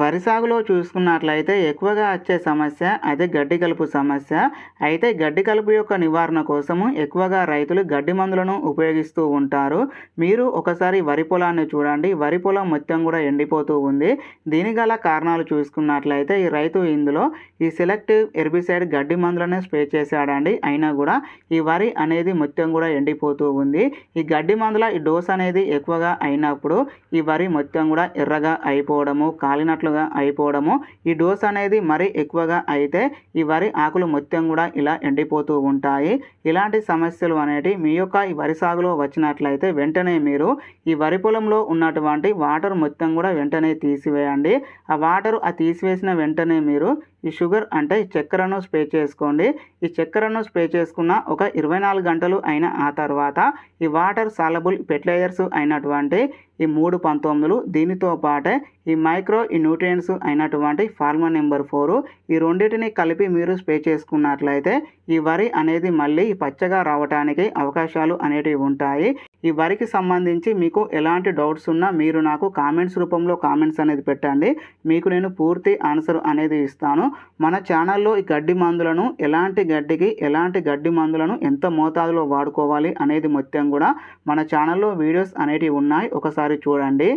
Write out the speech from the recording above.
వరి సాగులో చూసుకున్నట్లయితే ఎక్కువగా వచ్చే సమస్య అదే గడ్డి కలుపు సమస్య. అయితే గడ్డి కలుపు యొక్క నివారణ కోసము ఎక్కువగా రైతులు గడ్డి మందులను ఉపయోగిస్తూ ఉంటారు. మీరు ఒకసారి వరి పొలాన్ని చూడండి. వరి పొలం మొత్తం కూడా ఎండిపోతూ ఉంది. దీని గల కారణాలు చూసుకున్నట్లయితే ఈ రైతు ఇందులో ఈ సెలెక్టివ్ ఎర్బిసైడ్ గడ్డి మందులనే స్ప్రే చేశాడండి. అయినా కూడా ఈ వరి అనేది మొత్తం కూడా ఎండిపోతూ ఉంది. ఈ గడ్డి మందుల ఈ డోస్ అనేది ఎక్కువగా అయినప్పుడు ఈ వరి మొత్తం కూడా ఎర్రగా అయిపోవడము కాలినట్లు ఉన్నట్లుగా అయిపోవడము. ఈ డోస్ అనేది మరీ ఎక్కువగా అయితే ఈ వరి ఆకులు మొత్తం కూడా ఇలా ఎండిపోతూ ఉంటాయి. ఇలాంటి సమస్యలు అనేటి మీ యొక్క ఈ వరి సాగులో వచ్చినట్లయితే వెంటనే మీరు ఈ వరి పొలంలో ఉన్నటువంటి వాటర్ మొత్తం కూడా వెంటనే తీసివేయండి. ఆ వాటర్ ఆ తీసివేసిన వెంటనే మీరు ఈ షుగర్ అంటే ఈ చక్కెరను స్ప్రే చేసుకోండి. ఈ చక్కెరను స్ప్రే చేసుకున్న ఒక ఇరవై నాలుగు గంటలు అయిన ఆ తర్వాత ఈ వాటర్ సాలబుల్ ఫెర్టిలైజర్స్ అయినటువంటి ఈ మూడు పంతొమ్మిదిలు దీనితో పాటే ఈ మైక్రో ఈ న్యూట్రియన్స్ అయినటువంటి ఫార్మా నెంబర్ ఫోరు ఈ రెండింటిని కలిపి మీరు స్ప్రే చేసుకున్నట్లయితే ఈ వరి అనేది మళ్ళీ పచ్చగా రావడానికి అవకాశాలు అనేటివి ఉంటాయి. ఈ వరికి సంబంధించి మీకు ఎలాంటి డౌట్స్ ఉన్నా మీరు నాకు కామెంట్స్ రూపంలో కామెంట్స్ అనేది పెట్టండి. మీకు నేను పూర్తి ఆన్సర్ అనేది ఇస్తాను. మన ఛానల్లో ఈ గడ్డి మందులను ఎలాంటి గడ్డికి ఎలాంటి గడ్డి మందులను ఎంత మోతాదులో వాడుకోవాలి అనేది మొత్తం కూడా మన ఛానల్లో వీడియోస్ అనేటివి ఉన్నాయి. ఒకసారి ఒకసారి చూడండి.